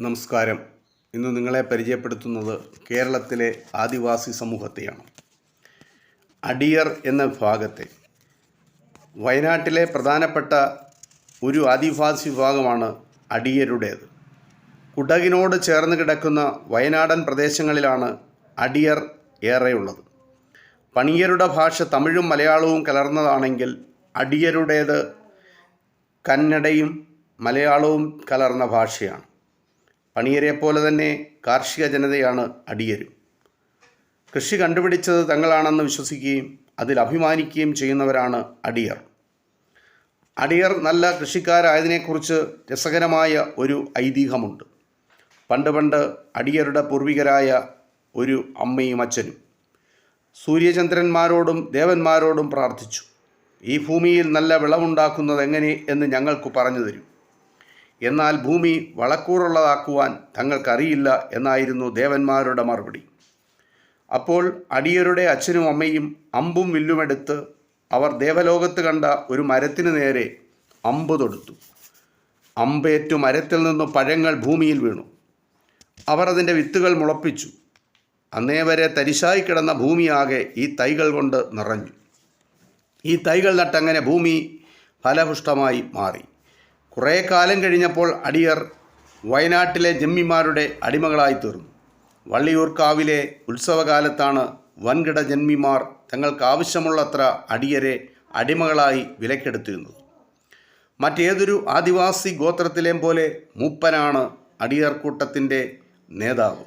നമസ്കാരം. ഇന്ന് നിങ്ങളെ പരിചയപ്പെടുത്തുന്നത് കേരളത്തിലെ ആദിവാസി സമൂഹത്തെയാണ്. അടിയർ എന്ന വിഭാഗത്തെ. വയനാട്ടിലെ പ്രധാനപ്പെട്ട ഒരു ആദിവാസി വിഭാഗമാണ് അടിയരുടേത്. കുടകിനോട് ചേർന്ന് കിടക്കുന്ന വയനാടൻ പ്രദേശങ്ങളിലാണ് അടിയർ ഏറെയുള്ളത്. പണിയരുടെ ഭാഷ തമിഴും മലയാളവും കലർന്നതാണെങ്കിൽ അടിയരുടേത് കന്നഡയും മലയാളവും കലർന്ന ഭാഷയാണ്. പണിയരെ പോലെ തന്നെ കാർഷിക ജനതയാണ് അടിയരും. കൃഷി കണ്ടുപിടിച്ചത് തങ്ങളാണെന്ന് വിശ്വസിക്കുകയും അതിൽ അഭിമാനിക്കുകയും ചെയ്യുന്നവരാണ് അടിയർ. അടിയർ നല്ല കൃഷിക്കാരായതിനെക്കുറിച്ച് രസകരമായ ഒരു ഐതിഹ്യമുണ്ട്. പണ്ട് പണ്ട് അടിയരുടെ പൂർവികരായ ഒരു അമ്മയും അച്ഛനും സൂര്യചന്ദ്രന്മാരോടും ദേവന്മാരോടും പ്രാർത്ഥിച്ചു. ഈ ഭൂമിയിൽ നല്ല വിളവുണ്ടാക്കുന്നത് എങ്ങനെ എന്ന് ഞങ്ങൾക്ക് പറഞ്ഞു തരും. എന്നാൽ ഭൂമി വളക്കൂറുള്ളതാക്കുവാൻ തങ്ങൾക്കറിയില്ല എന്നായിരുന്നു ദേവന്മാരുടെ മറുപടി. അപ്പോൾ അടിയരുടെ അച്ഛനും അമ്മയും അമ്പും വില്ലുമെടുത്ത് അവർ ദേവലോകത്ത് കണ്ട ഒരു മരത്തിനു നേരെ അമ്പ് തൊടുത്തു. അമ്പേറ്റു മരത്തിൽ നിന്ന് പഴങ്ങൾ ഭൂമിയിൽ വീണു. അവർ അതിന്റെ വിത്തുകൾ മുളപ്പിച്ചു. അന്നേ വരെ തരിശായി കിടന്ന ഭൂമിയാകെ ഈ തൈകൾ കൊണ്ട് നിറഞ്ഞു. ഈ തൈകൾ നട്ടങ്ങനെ ഭൂമി ഫലപുഷ്ടമായി മാറി. കുറേ കാലം കഴിഞ്ഞപ്പോൾ അടിയർ വയനാട്ടിലെ ജന്മിമാരുടെ അടിമകളായിത്തീർന്നു വള്ളിയൂർക്കാവിലെ ഉത്സവകാലത്താണ് വൻകിട ജന്മിമാർ തങ്ങൾക്ക് ആവശ്യമുള്ളത്ര അടിയരെ അടിമകളായി വിലക്കെടുത്തിരുന്നത്. മറ്റേതൊരു ആദിവാസി ഗോത്രത്തിലേയും പോലെ മൂപ്പനാണ് അടിയർ കൂട്ടത്തിന്റെ നേതാവ്.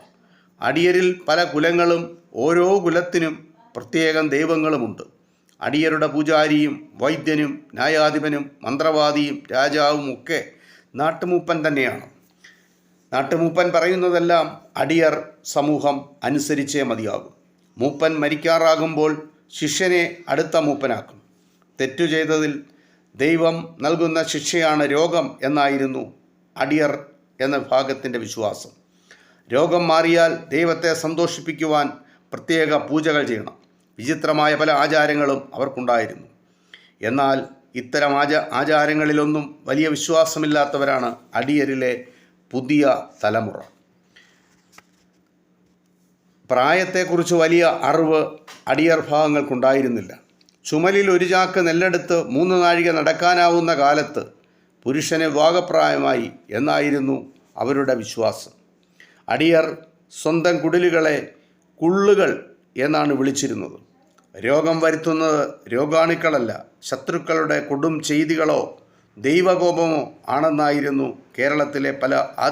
അടിയരിൽ പല കുലങ്ങളും ഓരോ കുലത്തിനും പ്രത്യേകം ദൈവങ്ങളുമുണ്ട്. അടിയരുടെ പൂജാരിയും വൈദ്യനും ന്യായാധിപനും മന്ത്രവാദിയും രാജാവും ഒക്കെ നാട്ടുമൂപ്പൻ തന്നെയാണ്. നാട്ടുമൂപ്പൻ പറയുന്നതെല്ലാം അടിയർ സമൂഹം അനുസരിച്ചേ മതിയാകും. മൂപ്പൻ മരിക്കാറാകുമ്പോൾ ശിഷ്യനെ അടുത്ത മൂപ്പനാക്കും. തെറ്റു ചെയ്തതിൽ ദൈവം നൽകുന്ന ശിക്ഷയാണ് രോഗം എന്നായിരുന്നു അടിയർ എന്ന വിഭാഗത്തിന്റെ വിശ്വാസം. രോഗം മാറിയാൽ ദൈവത്തെ സന്തോഷിപ്പിക്കുവാൻ പ്രത്യേക പൂജകൾ ചെയ്യണം. വിചിത്രമായ പല ആചാരങ്ങളും അവർക്കുണ്ടായിരുന്നു. എന്നാൽ ഇത്തരം ആചാ ആചാരങ്ങളിലൊന്നും വലിയ വിശ്വാസമില്ലാത്തവരാണ് അടിയരിലെ പുതിയ തലമുറ. പ്രായത്തെക്കുറിച്ച് വലിയ അറിവ് അടിയർ ഭാഗങ്ങൾക്കുണ്ടായിരുന്നില്ല. ചുമലിൽ ഒരു ചാക്ക് നെല്ലെടുത്ത് മൂന്ന് നാഴിക നടക്കാനാവുന്ന കാലത്ത് പുരുഷനെ വിവാഹപ്രായമായി എന്നായിരുന്നു അവരുടെ വിശ്വാസം. അടിയർ സ്വന്തം കുടിലുകളെ കുള്ളുകൾ എന്നാണ് വിളിച്ചിരുന്നത്. രോഗം വരുത്തുന്നത് രോഗാണുക്കളല്ല ശത്രുക്കളുടെ കൊടും ചെയ്തികളോ ദൈവകോപമോ ആണെന്നായിരുന്നു കേരളത്തിലെ പല